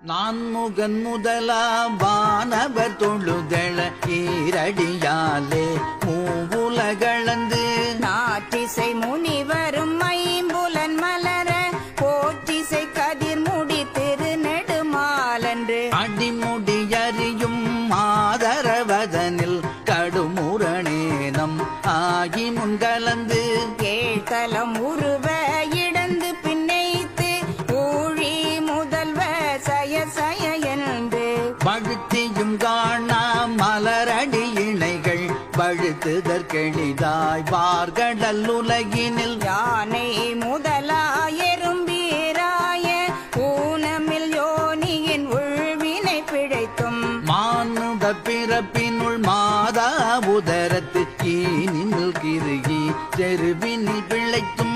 நான் முகன் முதலா வானவர் தொழுதெழ ஈரடியாலே மூவுலகளந்து நாற்றிசை முனிவரும் ஐம்புலன் மலர போற்றிசை கதிர் முடி திருநெடுமாலன்று. அடிமுடியறியும் ஆதரவதனில் கடுமுரணேனம் ஆகி முன்கலந்து கேழ்தலம் உருவ பழுத்தியும் காணா மலரடி இணைகள் பழுத்துதற்கெளிதாய் வார்கடல் உலகினில். யானை முதலாயரும்பீராய ஊனமில் யோனியின் உள்வினை பிழைத்தும். மானுட பிறப்பினுள் மாதா உதரத்து ஈனில் கிருகி செருவினில் பிழைத்தும்